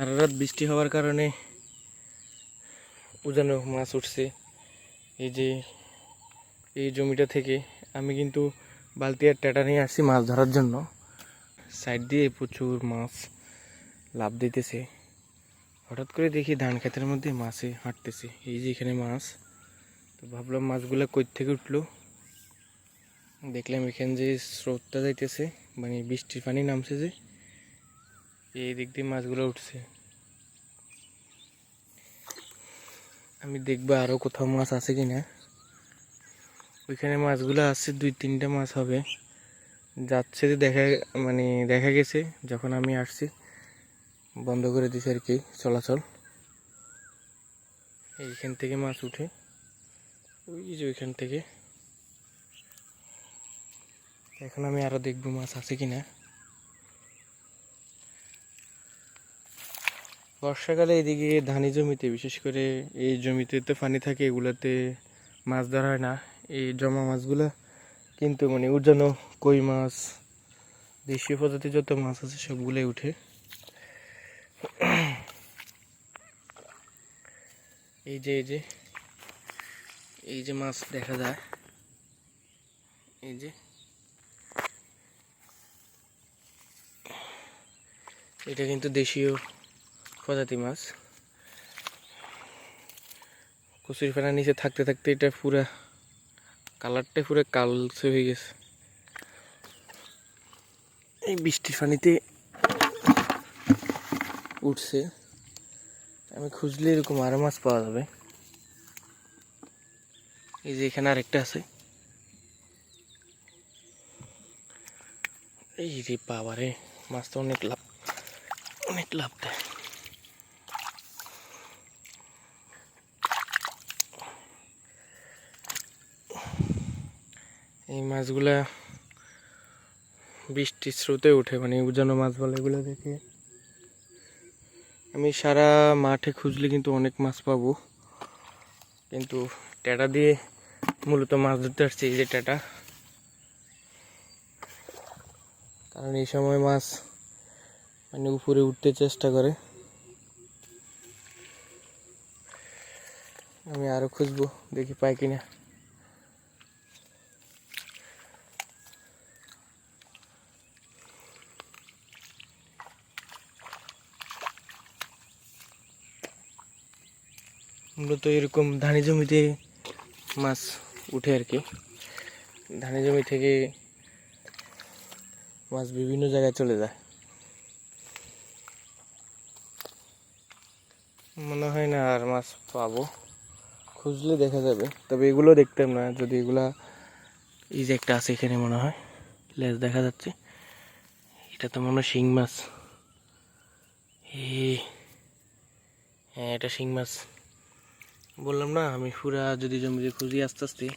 সারা রাত বৃষ্টি হওয়ার কারণে উজানো মাছ উঠছে। এই যে এই জমিটা থেকে আমি কিন্তু বালতি আর ট্যাটা নিয়ে আসছি মাছ ধরার জন্য। সাইড দিয়ে প্রচুর মাছ লাভ দিতেছে। হঠাৎ করে দেখি ধান ক্ষেতের মধ্যে মাছে হাঁটতেছে। এই যে এখানে মাছ। তো ভাবলাম মাছগুলো কই থেকে উঠল? দেখলাম এখানে যে স্রোতটা যাইতেছে মানে বৃষ্টির পানি নামছে যে। এই দিক দিয়ে মাছগুলো উঠছে। আমি দেখব আরও কোথাও মাছ আছে কি না ওইখানে মাছগুলো আসছে দুই তিনটা মাছ হবে। যাচ্ছে যে দেখা মানে দেখা গেছে, যখন আমি আসছি, বন্ধ করে দিছে আর কি চলাচল। এইখান থেকে মাছ উঠে, ওই যে ওইখান থেকে। এখন আমি আরও দেখব মাছ আছে কিনা। বর্ষাকালে এদিকে ধানি জমিতে, বিশেষ করে এই জমিতে তো পানি থাকে, এগুলাতে মাছ ধরা হয় না। এই জমা মাছগুলো কিন্তু মানে উজানো কই মাছ, দেশীয় প্রজাতির যত মাছ আছে সবগুলোই উঠে। এই যে এই যে এই যে মাছ দেখা যায়। এই যে। এটা কিন্তু দেশীয় প্রজাতি মাছ। কচুরি ফেনার নিচে থাকতে থাকতে এটা পুরা কালারটা পুরো কালসে হয়ে গেছে। এই বৃষ্টির পানিতে উঠছে। আমি খুঁজলে এরকম আরও মাছ পাওয়া যাবে। এই যে এখানে আরেকটা আছে। এই রে বাবা রে মাছটা অনেক লাভ অনেক লাভ দেয়। এই মাছগুলা বৃষ্টির স্রোতে ওঠে মানে উজানো মাছ বলে এগুলো দেখে। আমি সারা মাঠে খুঁজলে কিন্তু অনেক মাছ পাবো। কিন্তু ট্যাটা দিয়ে মূলত মাছ ধরতে আসছি, এই যে ট্যাটা কারণ এই সময় মাছ মানে উপরে উঠতে চেষ্টা করে। আমি আরও খুঁজবো, দেখি পাই কিনা। মূলত এরকম ধানি জমিতে মাছ উঠে আর কি। ধানি জমি থেকে মাছ বিভিন্ন জায়গায় চলে যায়। মনে হয় না আর মাছ পাবো। খুঁজলে দেখা যাবে। তবে এগুলো দেখতাম না, যদি এগুলা এই যে একটা আছে এখানে মনে হয়, লেজ দেখা যাচ্ছে। এটা তো মনে হয় শিং মাছ। হ্যাঁ এটা শিং মাছ। বললাম না, আমি পুরা যদি জমিতে খুঁজি আস্তে আস্তে,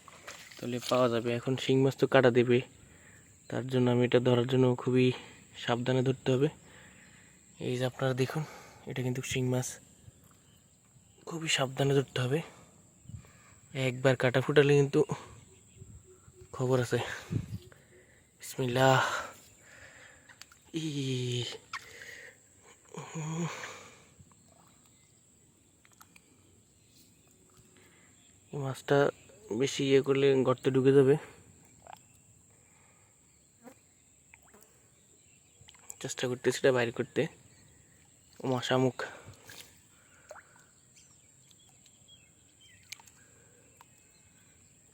তাহলে পাওয়া যাবে। এখন শিং মাছ তো কাটা দেবে, তার জন্য আমি এটা ধরার জন্য খুবই সাবধানে ধরতে হবে। এই যে আপনারা দেখুন, এটা কিন্তু শিং মাছ। খুবই সাবধানে ধরতে হবে। একবার কাটা ফুটালে কিন্তু খবর আছে। বিসমিল্লাহ। ই উম। এই মাছটা বেশি ইয়ে করলে গর্তে ঢুকে যাবে। চেষ্টা করতেছি এটা বাইর করতে। ও মা শামুক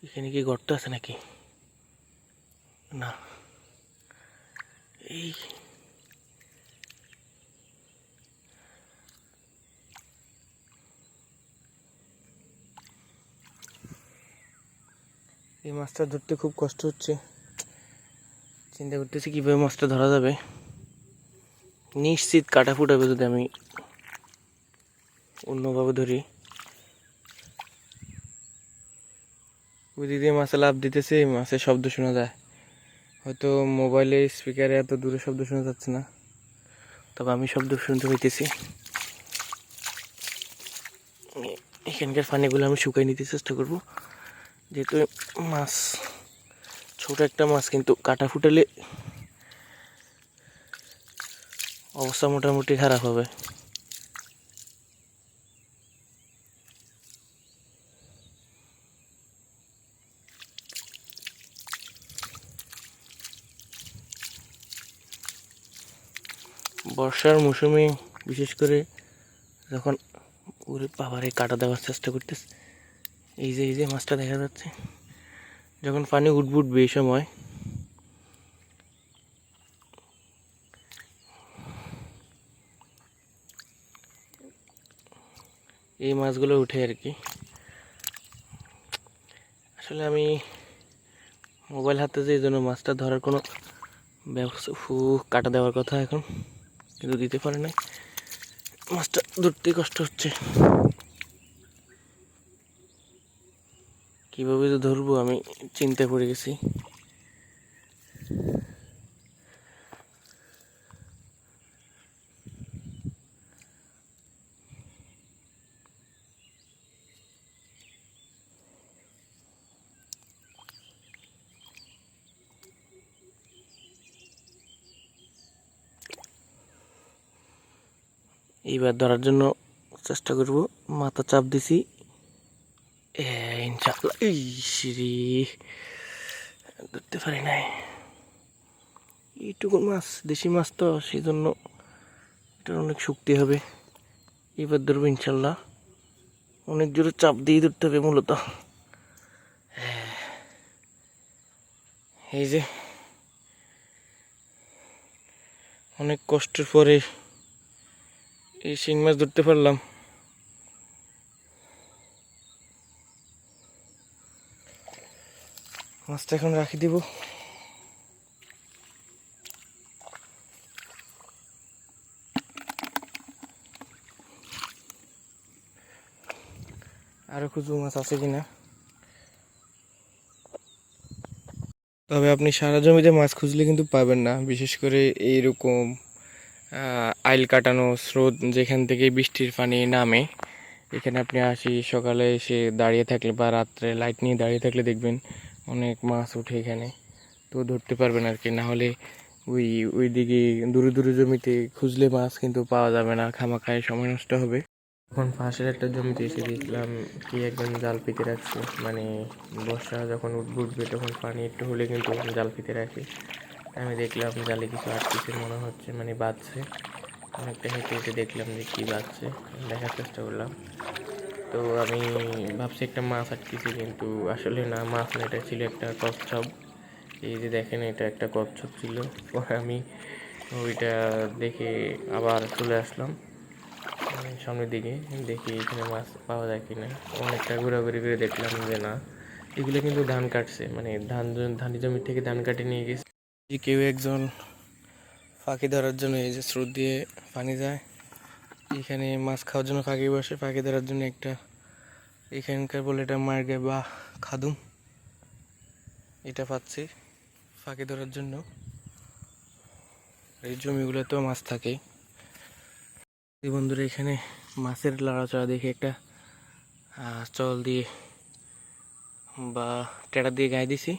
এখানে কি গর্ত আছে নাকি? না। এই এই মাছটা ধরতে খুব কষ্ট হচ্ছে। চিন্তা করতেছি কীভাবে মাছটা ধরা যাবে। নিশ্চিত কাটা ফুটাবে যদি আমি অন্যভাবে ধরি। ওই দিক দিয়ে মাছে লাভ দিতেছে মাছের শব্দ শোনা যায়। হয়তো মোবাইলে স্পিকারে এত দূরে শব্দ শোনা যাচ্ছে না। তবে আমি শব্দ শুনতে পাইতেছি। এখানকার পানিগুলো আমি শুকাই নিতে চেষ্টা করব। যেহেতু মাছ, ছোট একটা মাছ, কিন্তু কাটা ফুটালে অবস্থা মোটামুটি খারাপ হবে। বর্ষার মৌসুমে বিশেষ করে যখন ওরে বাবারে কাটা দেওয়ার চেষ্টা করতেছে এই যে এই যে মাছটা দেখা যাচ্ছে। যখন পানি উঠবুটবে এই সময়, এই মাছগুলো উঠে আর কি। আসলে আমি মোবাইল হাতে যে এই জন্য মাছটা ধরার কোনো ব্যবস্থা ফু, কাটা দেওয়ার কথা এখন, কিন্তু দিতে পারে নাই। মাছটা ধরতে কষ্ট হচ্ছে। কীভাবে যে ধরবো আমি চিন্তায় পড়ে গেছি। এইবার ধরার জন্য চেষ্টা করব। মাথা চাপ দিছি। ধরতে পারি নাই। এইটুকু মাছ, দেশি মাছ তো সেই জন্য এটার অনেক শক্তি হবে। এবার ধরবো ইনশাল্লাহ। অনেক জোরে চাপ দিয়ে ধরতে হবে মূলত। এই যে, অনেক কষ্টের পরে এই শিং মাছ ধরতে পারলাম। মাছটা এখন রাখি দিব। আরও কিছু মাছ আছে কিনা? তবে আপনি সারা জমিতে মাছ খুঁজলে কিন্তু পাবেন না। বিশেষ করে এইরকম আইল কাটানো স্রোত যেখান থেকে বৃষ্টির পানি নামে, এখানে আপনি আসি সকালে এসে দাঁড়িয়ে থাকলে বা রাত্রে লাইট নিয়ে দাঁড়িয়ে থাকলে দেখবেন অনেক মাছ উঠে এখানে। তো ধরতে পারবেন আর কি না হলে ওই ওই দিকে দূরে দূরে জমিতে খুঁজলে মাছ কিন্তু পাওয়া যাবে না, খামাখায় সময় নষ্ট হবে। তখন পাশের একটা জমিতে এসে দেখলাম কি একজন জাল পেতে রাখছে মানে বর্ষা যখন উঠবে উঠবে তখন পানি একটু হলে কিন্তু জাল পেতে রাখে। আমি দেখলাম জালে কিছু আটকেছে মনে হচ্ছে মানে বাজছে অনেকটা হেঁটে হেঁটে দেখলাম যে কী বাজছে দেখার চেষ্টা করলাম। তো আমি ভাবছি একটা মাছ আটকেছি, কিন্তু আসলে না, মাছ না, এটা ছিল একটা কচ্ছপ। এই যে দেখেন, এটা একটা কচ্ছপ ছিল। পরে আমি ওইটা দেখে আবার চলে আসলাম মানে সামনের দিকে। দেখি এখানে মাছ পাওয়া যায় কি না অনেকটা ঘোরাঘুরি করে দেখলাম যে না, এগুলো কিন্তু ধান কাটছে। মানে ধান জ- ধানি জমি থেকে ধান কাটে নিয়ে গেছে। কেউ একজন পাখি ধরার জন্য এই যে স্রোত দিয়ে পানি যায় এখানে মাছ খাওয়ার জন্য ফাঁকি বসে, ফাঁকি ধরার জন্য একটা এখানকার বলে এটা মার্গে বা খাদুম। এটা পাচ্ছি ফাঁকি ধরার জন্য। এই জমিগুলোতেও মাছ থাকে। বন্ধুরা, এখানে মাছের লড়াচড়া দেখে একটা চল দিয়ে বা টেড়া দিয়ে গায়ে দিছি।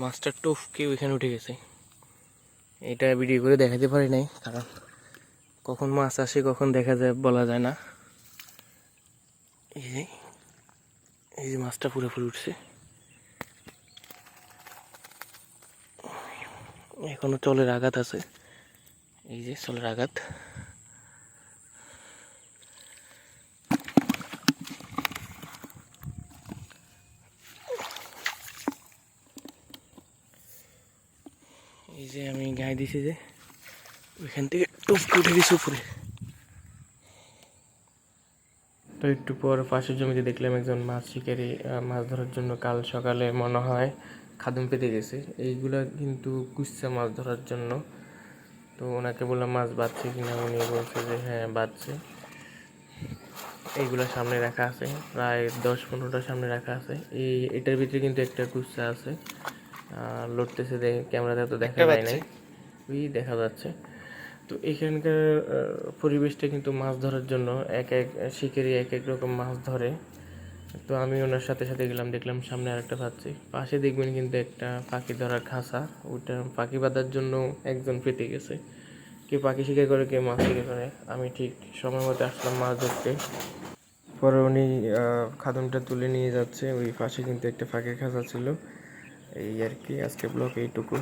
মাছটা টুফকে ওইখানে উঠে গেছে। এটা ভিডিও করে দেখাতে পারি নাই, কারণ কখন মাছ আসে, কখন দেখা যায়, বলা যায় না। এই যে এই যে মাছটা পুরোপুরি উঠছে। এখনও চলের আঘাত আছে। এই যে চলের আঘাত। এই যে আমি গায়ে দিছি যে, ওইখান থেকে টুপকে উঠে গেছে উপরে। তো একটু পর পাশের জমিতে দেখলাম একজন মাছ শিকারি মাছ ধরার জন্য কাল সকালে মনে হয় খাদুম পেতে গেছে। এইগুলা কিন্তু কুচ্চা মাছ ধরার জন্য। তো ওনাকে বললাম মাছ বাঁচছে কিনা? উনি বলছে যে হ্যাঁ বাঁচছে এইগুলা সামনে রাখা আছে প্রায় দশ পনেরোটা সামনে রাখা আছে। এই এটার ভিতরে কিন্তু একটা কুচ্চা আছে। আহ, লড়তেছে দেখে ক্যামেরাতে তো দেখা যায় নাই। ওই দেখা যাচ্ছে। তো এখানকার পরিবেশটা কিন্তু মাছ ধরার জন্য এক এক শিকারি এক এক রকম মাছ ধরে। তো আমি ওনার সাথে সাথে গেলাম, দেখলাম সামনে আরেকটা পাচ্ছি। পাশে দেখবেন কিন্তু একটা পাখি ধরার খাঁচা। ওইটা পাখি বাঁধার জন্য একজন পেতে গেছে। কেউ পাখি শিকার করে, কেউ মাছ শিকার করে। আমি ঠিক সময় মতো আসলাম মাছ ধরতে। পরে উনি খাদমটা তুলে নিয়ে যাচ্ছে। ওই পাশে কিন্তু একটা ফাঁকের খাঁচা ছিল। এই আর কি, আজকে ব্লগ এইটুকু।